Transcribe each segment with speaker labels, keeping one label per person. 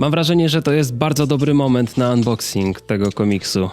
Speaker 1: Mam wrażenie, że to jest bardzo dobry moment na unboxing tego komiksu.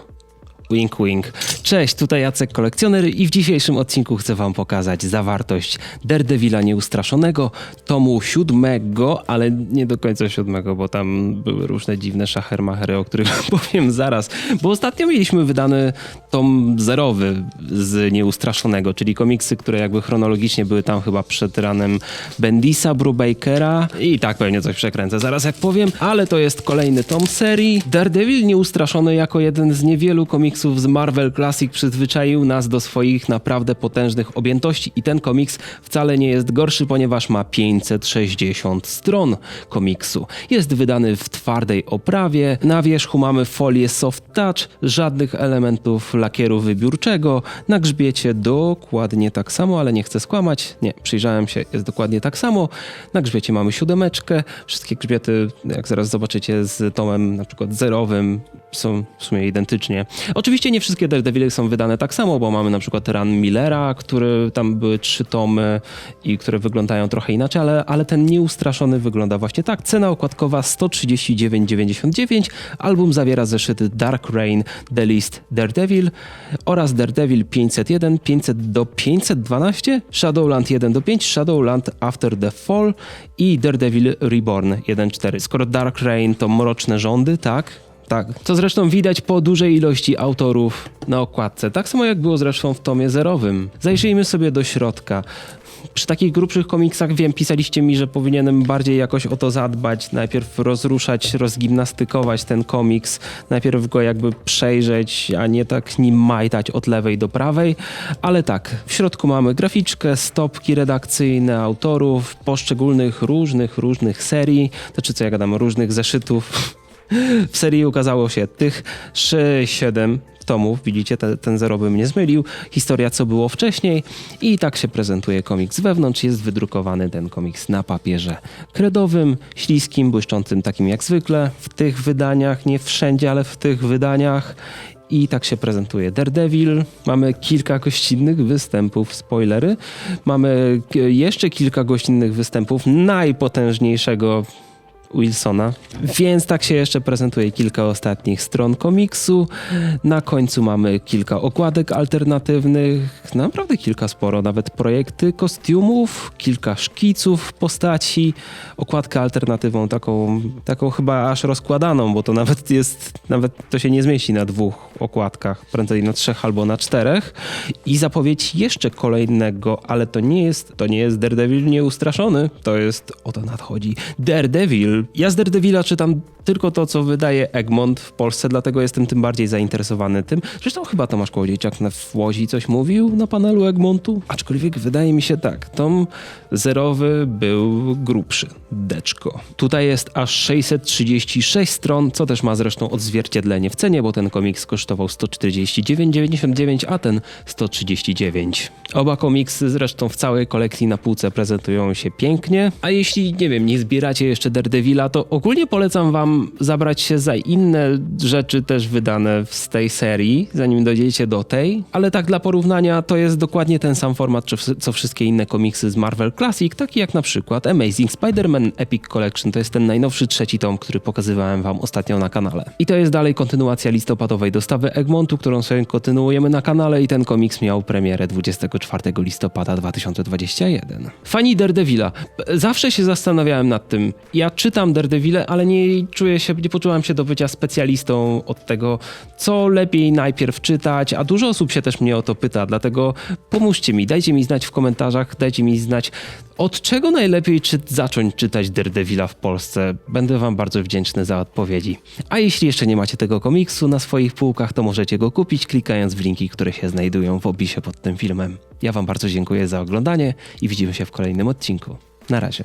Speaker 1: Wink, wink. Cześć, tutaj Jacek Kolekcjoner i w dzisiejszym odcinku chcę wam pokazać zawartość Daredevila Nieustraszonego, tomu siódmego, ale nie do końca siódmego, bo tam były różne dziwne szachermachery, o których powiem zaraz. Bo ostatnio mieliśmy wydany tom zerowy z Nieustraszonego, czyli komiksy, które jakby chronologicznie były tam chyba przed ranem Bendisa, Brubakera i tak pewnie coś przekręcę zaraz jak powiem, ale to jest kolejny tom serii. Daredevil Nieustraszony jako jeden z niewielu komiksów z Marvel Classic przyzwyczaił nas do swoich naprawdę potężnych objętości i ten komiks wcale nie jest gorszy, ponieważ ma 560 stron komiksu. Jest wydany w twardej oprawie, na wierzchu mamy folię soft touch, żadnych elementów lakieru wybiórczego, na grzbiecie dokładnie tak samo, ale nie chcę skłamać, nie, przyjrzałem się, jest dokładnie tak samo, na grzbiecie mamy siódemeczkę, wszystkie grzbiety, jak zaraz zobaczycie z tomem na przykład zerowym, są w sumie identycznie. Oczywiście nie wszystkie Daredevile są wydane tak samo, bo mamy na przykład Run Millera, który tam były trzy tomy i które wyglądają trochę inaczej, ale, ale ten nieustraszony wygląda właśnie tak. Cena okładkowa 139,99. Album zawiera zeszyty Dark Rain, The List, Daredevil oraz Daredevil 501, 500 do 512, Shadowland 1 do 5, Shadowland After the Fall i Daredevil Reborn 1.4. Skoro Dark Rain to mroczne rządy, tak? Tak, co zresztą widać po dużej ilości autorów na okładce. Tak samo jak było zresztą w tomie zerowym. Zajrzyjmy sobie do środka. Przy takich grubszych komiksach wiem, pisaliście mi, że powinienem bardziej jakoś o to zadbać, najpierw rozruszać, rozgimnastykować ten komiks, najpierw go jakby przejrzeć, a nie tak nim majtać od lewej do prawej, ale tak, w środku mamy graficzkę, stopki redakcyjne autorów, poszczególnych różnych, różnych serii, znaczy co ja gadam, różnych zeszytów. W serii ukazało się tych 7 tomów, widzicie, te, ten zerowy mnie zmylił, historia co było wcześniej. I tak się prezentuje komiks wewnątrz, jest wydrukowany ten komiks na papierze kredowym, śliskim, błyszczącym takim jak zwykle, w tych wydaniach, nie wszędzie, ale w tych wydaniach. I tak się prezentuje Daredevil. Mamy kilka gościnnych występów, spoilery. Mamy k- jeszcze kilka gościnnych występów najpotężniejszego Wilsona. Więc tak się jeszcze prezentuje kilka ostatnich stron komiksu. Na końcu mamy kilka okładek alternatywnych, naprawdę kilka sporo, nawet projekty kostiumów, kilka szkiców postaci, okładkę alternatywną taką, taką chyba aż rozkładaną, bo to nawet jest, nawet to się nie zmieści na dwóch okładkach, prędzej na trzech albo na czterech i zapowiedź jeszcze kolejnego, ale to nie jest, to nie jest Daredevil nieustraszony, to jest, oto nadchodzi Daredevil. Ja z Daredevila czytam tylko to, co wydaje Egmont w Polsce, dlatego jestem tym bardziej zainteresowany tym. Zresztą chyba Tomasz Kołodziejczak na Łodzi coś mówił na panelu Egmontu, aczkolwiek wydaje mi się tak, tom zerowy był grubszy, deczko. Tutaj jest aż 636 stron, co też ma zresztą odzwierciedlenie w cenie, bo ten komiks kosztował 149,99, a ten 139. Oba komiksy zresztą w całej kolekcji na półce prezentują się pięknie, a jeśli, nie wiem, nie zbieracie jeszcze Daredevila, to ogólnie polecam wam zabrać się za inne rzeczy też wydane z tej serii, zanim dojdziecie do tej, ale tak dla porównania to jest dokładnie ten sam format, co- wszystkie inne komiksy z Marvel Classic, taki jak na przykład Amazing Spider-Man Epic Collection, to jest ten najnowszy trzeci tom, który pokazywałem wam ostatnio na kanale. I to jest dalej kontynuacja listopadowej dostawy Egmontu, którą sobie kontynuujemy na kanale i ten komiks miał premierę 24 listopada 2021. Fani Daredevila. Zawsze się zastanawiałem nad tym. Ja czytam Daredevile, ale nie czuję się, nie poczułam się do bycia specjalistą od tego, co lepiej najpierw czytać, a dużo osób się też mnie o to pyta, dlatego pomóżcie mi, dajcie mi znać w komentarzach, dajcie mi znać, od czego najlepiej czy zacząć czytać Daredevila w Polsce. Będę wam bardzo wdzięczny za odpowiedzi. A jeśli jeszcze nie macie tego komiksu na swoich półkach, to możecie go kupić klikając w linki, które się znajdują w opisie pod tym filmem. Ja wam bardzo dziękuję za oglądanie i widzimy się w kolejnym odcinku. Na razie.